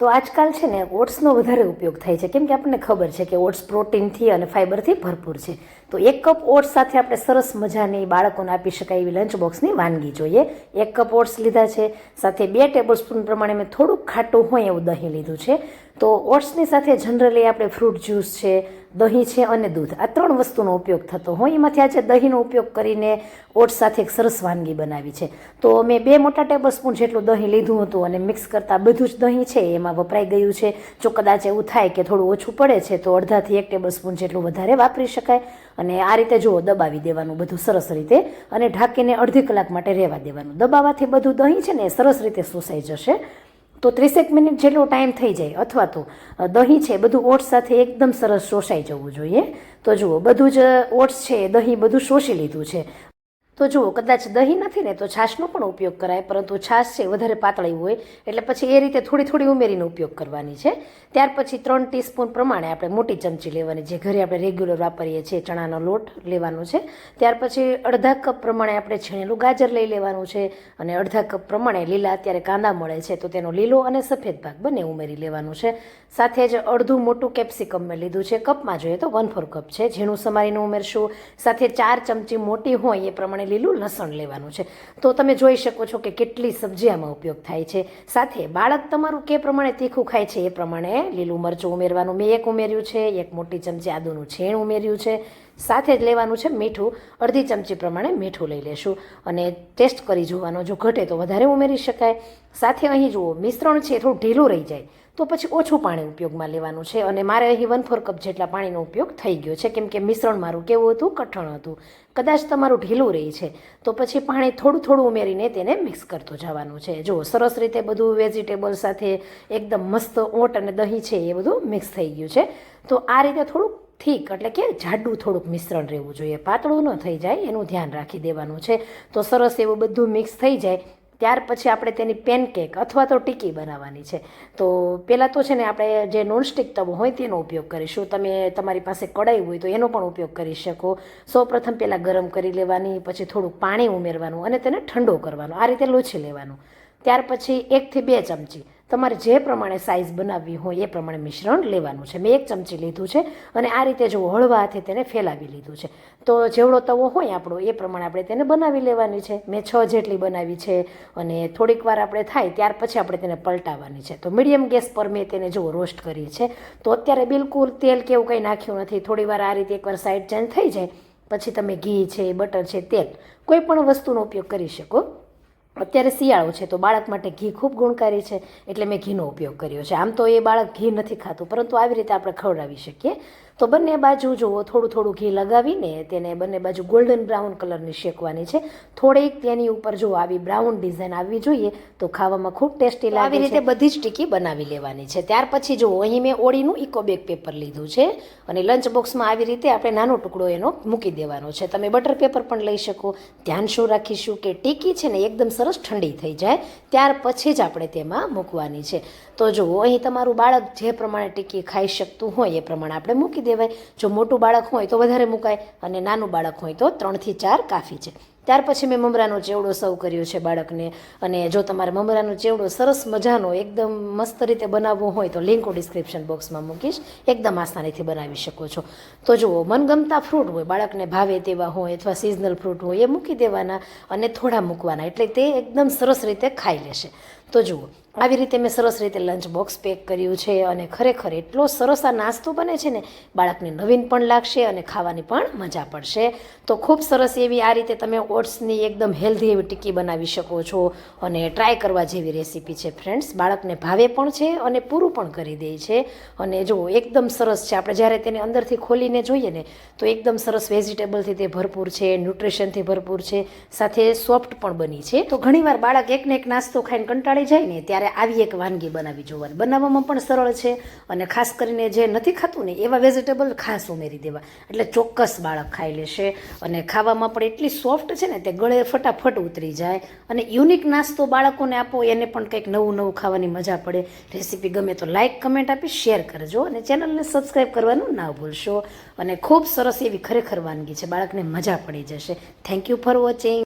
તો આજકાલ છે ને ઓટ્સનો વધારે ઉપયોગ થાય છે. કેમ કે આપણને ખબર છે કે ઓટ્સ પ્રોટીનથી અને ફાઇબરથી ભરપૂર છે. તો એક કપ ઓટ્સ સાથે આપણે સરસ મજાની બાળકોને આપી શકાય એવી લંચ બોક્સની વાનગી જોઈએ. એક કપ ઓટ્સ લીધા છે. સાથે બે ટેબલ સ્પૂન પ્રમાણે મેં થોડુંક ખાટું હોય એવું દહીં લીધું છે. તો ઓટ્સની સાથે જનરલી આપણે ફ્રૂટ જ્યુસ છે, દહીં છે અને દૂધ. આ ત્રણ વસ્તુનો ઉપયોગ થતો હોય. એમાંથી આજે દહીંનો ઉપયોગ કરીને ઓટ્સ સાથે એક સરસ વાનગી બનાવી છે. તો મેં બે મોટા ટેબલ સ્પૂન જેટલું દહીં લીધું હતું અને મિક્સ કરતાં બધું જ દહીં છે એમાં વપરાઈ ગયું છે. જો કદાચ એવું થાય કે થોડું ઓછું પડે છે, તો અડધાથી એક ટેબલ સ્પૂન જેટલું વધારે વાપરી શકાય. અને આ રીતે જુઓ, દબાવી દેવાનું બધું સરસ રીતે અને ઢાંકીને અડધી કલાક માટે રહેવા દેવાનું. દબાવવાથી બધું દહીં છે ને એ સરસ રીતે શોષાઈ જશે. તો ત્રીસેક મિનિટ જેટલો ટાઈમ થઈ જાય, અથવા તો દહીં છે, બધું ઓટ્સ સાથે એકદમ સરસ શોષાઈ જવું જોઈએ. તો જુઓ, બધું જ ઓટ્સ છે દહીં બધું શોષી લીધું છે. તો જુઓ કદાચ દહીં નથી ને, તો છાશનો પણ ઉપયોગ કરાય, પરંતુ છાશ છે, વધારે પાતળી હોય, એટલે પછી એ રીતે થોડી થોડી ઉમેરીને ઉપયોગ કરવાની છે. ત્યાર પછી ત્રણ ટીસ્પૂન પ્રમાણે આપણે મોટી ચમચી લેવાની જે ઘરે આપણે રેગ્યુલર વાપરીએ છીએ, ચણાનો લોટ લેવાનો છે. ત્યાર પછી અડધા કપ પ્રમાણે આપણે છીણેલું ગાજર લઈ લેવાનું છે અને અડધા કપ પ્રમાણે લીલા અત્યારે કાંદા મળે છે, તો તેનો લીલો અને સફેદ ભાગ બંને ઉમેરી લેવાનું છે. સાથે જ અડધું મોટું કેપ્સિકમ મેં લીધું છે. કપમાં જોઈએ તો વન ફોર કપ છે. ઝીણું સમારીને ઉમેરશું. સાથે ચાર ચમચી મોટી હોય એ પ્રમાણે લીલું લસણ લેવાનું છે. તો તમે જોઈ શકો છો કે કેટલી સબ્જી આમાં ઉપયોગ થાય છે. સાથે બાળક તમારું કે પ્રમાણે તીખું ખાય છે એ પ્રમાણે લીલું મરચું ઉમેરવાનું, મેં એક ઉમેર્યું છે, એક મોટી ચમચી આદુનું છેણ ઉમેર્યું છે. સાથે જ લેવાનું છે મીઠું, અડધી ચમચી પ્રમાણે મીઠું લઈ લેશું અને ટેસ્ટ કરી જોવાનો જો ઘટે તો વધારે ઉમેરી શકાય. સાથે અહીં જુઓ, મિશ્રણ છે થોડું ઢીલું રહી જાય. તો પછી ઓછું પાણી ઉપયોગમાં લેવાનું છે અને મારે અહીં વન ફોર કપ જેટલા પાણીનો ઉપયોગ થઈ ગયો છે. કેમ કે મિશ્રણ મારું કેવું હતું? કઠણ હતું. કદાચ તમારું ઢીલું રહી છે. તો પછી પાણી થોડું થોડું ઉમેરીને તેને મિક્સ કરતું જવાનું છે. જો સરસ રીતે બધું વેજીટેબલ સાથે એકદમ મસ્ત ઓટ અને દહીં છે એ બધું મિક્સ થઈ ગયું છે. તો આ રીતે થોડુંક થીક એટલે કે જાડું થોડુંક મિશ્રણ રહેવું જોઈએ. પાતળું ન થઈ જાય, એનું ધ્યાન રાખી દેવાનું છે. તો સરસ એવું બધું મિક્સ થઈ જાય. ત્યાર પછી આપણે તેની પેનકેક અથવા તો ટીકી બનાવવાની છે. તો પહેલાં તો છે ને આપણે જે નોનસ્ટિક તવો હોય તેનો ઉપયોગ કરીશું. તમે તમારી પાસે કડાઈ હોય તો એનો પણ ઉપયોગ કરી શકો. સૌપ્રથમ પહેલાં ગરમ કરી લેવાની, પછી થોડુંક પાણી ઉમેરવાનું અને તેને ઠંડો કરવાનો. આ રીતે લૂછી લેવાનું. ત્યાર પછી એકથી બે ચમચી તમારે જે પ્રમાણે સાઇઝ બનાવવી હોય એ પ્રમાણે મિશ્રણ લેવાનું છે. મેં એક ચમચી લીધું છે અને આ રીતે જો હળવા હાથે તેને ફેલાવી લીધું છે. તો જેવડો તવો હોય આપણો એ પ્રમાણે આપણે તેને બનાવી લેવાની છે. મેં છ જેટલી બનાવી છે અને થોડીક વાર આપણે થાય ત્યાર પછી આપણે તેને પલટાવવાની છે. તો મીડિયમ ગેસ પર મેં તેને જો રોસ્ટ કરી છે, તો અત્યારે બિલકુલ તેલ કે એવું કંઈ નાખ્યું નથી. થોડી વાર આ રીતે એકવાર સાઈડ ચેન્જ થઈ જાય, પછી તમે ઘી છે બટર છે, તેલ કોઈ પણ વસ્તુનો ઉપયોગ કરી શકો. અત્યારે શિયાળો છે તો બાળક માટે ઘી ખૂબ ગુણકારી છે. એટલે મેં ઘીનો ઉપયોગ કર્યો છે. આમ તો એ બાળક ઘી નથી ખાતું, પરંતુ આવી રીતે આપણે ખવડાવી શકીએ. તો બંને બાજુ જુઓ થોડું થોડું ઘી લગાવીને તેને બંને બાજુ ગોલ્ડન બ્રાઉન કલરની શેકવાની છે. થોડીક તેની ઉપર જો આવી બ્રાઉન ડિઝાઇન આવવી જોઈએ તો ખાવામાં ખૂબ ટેસ્ટી લાગે આવી રીતે બધી જ ટીકી બનાવી લેવાની છે. ત્યાર પછી જુઓ અહીં મેં ઓળીનું ઇકો બેગ પેપર લીધું છે અને લંચ બોક્સમાં આવી રીતે આપણે નાનો ટુકડો એનો મૂકી દેવાનો છે. તમે બટર પેપર પણ લઈ શકો. ધ્યાન શું રાખીશું કે ટીકી છે ને એકદમ સરસ ઠંડી થઈ જાય. ત્યાર પછી જ આપણે તેમાં મૂકવાની છે. તો જુઓ અહીં તમારું બાળક જે પ્રમાણે ટીકી ખાઈ શકતું હોય એ પ્રમાણે આપણે મૂકી દેવાય. જો મોટું બાળક હોય તો વધારે મુકાય અને નાનું બાળક હોય તો ત્રણથી ચાર કાફી છે. ત્યાર પછી મેં મમરાનો ચેવડો સર્વ કર્યો છે બાળકને. અને જો તમારે મમરાનો ચેવડો સરસ મજાનો, એકદમ મસ્ત રીતે બનાવવો હોય તો લિંક હું ડિસ્ક્રિપ્શન બોક્સમાં મૂકીશ. એકદમ આસાનીથી બનાવી શકો છો. તો જુઓ, મનગમતા ફ્રૂટ હોય, બાળકને ભાવે તેવા હોય અથવા સિઝનલ ફ્રૂટ હોય, એ મૂકી દેવાના અને થોડા મૂકવાના. એટલે તે એકદમ સરસ રીતે ખાઈ લેશે. તો જુઓ, આવી રીતે મેં સરસ રીતે લંચ બોક્સ પેક કર્યું છે અને ખરેખર એટલો સરસ આ નાસ્તો બને છે ને, બાળકને નવીન પણ લાગશે અને ખાવાની પણ મજા પડશે. તો ખૂબ સરસ એવી આ રીતે તમે ઓટ્સની એકદમ હેલ્ધી એવી ટીકી બનાવી શકો છો અને ટ્રાય કરવા જેવી રેસીપી છે ફ્રેન્ડ્સ બાળકને ભાવે પણ છે અને પૂરું પણ કરી દે છે. અને જો એકદમ સરસ છે, આપણે જ્યારે તેને અંદરથી ખોલીને જોઈએ ને, તો એકદમ સરસ વેજીટેબલથી તે ભરપૂર છે ન્યુટ્રિશનથી ભરપૂર છે, સાથે સોફ્ટ પણ બની છે. તો ઘણીવાર બાળક એકને એક નાસ્તો ખાઈને કંટાળી જાય ને, ત્યારે આવી એક વાનગી બનાવી જોવાની. બનાવવામાં પણ સરળ છે અને ખાસ કરીને જે નથી ખાતું ને, એવા વેજીટેબલ ખાસ ઉમેરી દેવા. એટલે ચોક્કસ બાળક ખાઈ લેશે અને ખાવામાં પણ એટલી સોફ્ટ છે ને તે ગળે ફટાફટ ઉતરી જાય અને યુનિક નાસ્તો બાળકોને આપો, એને પણ કંઈક નવું નવું ખાવાની મજા પડે. રેસીપી ગમે તો લાઇક કમેન્ટ આપી શેર કરજો અને ચેનલને સબસ્ક્રાઈબ કરવાનું ના ભૂલશો. અને ખૂબ સરસ એવી ખરેખર વાનગી છે, બાળકને મજા પડી જશે. Thank you for watching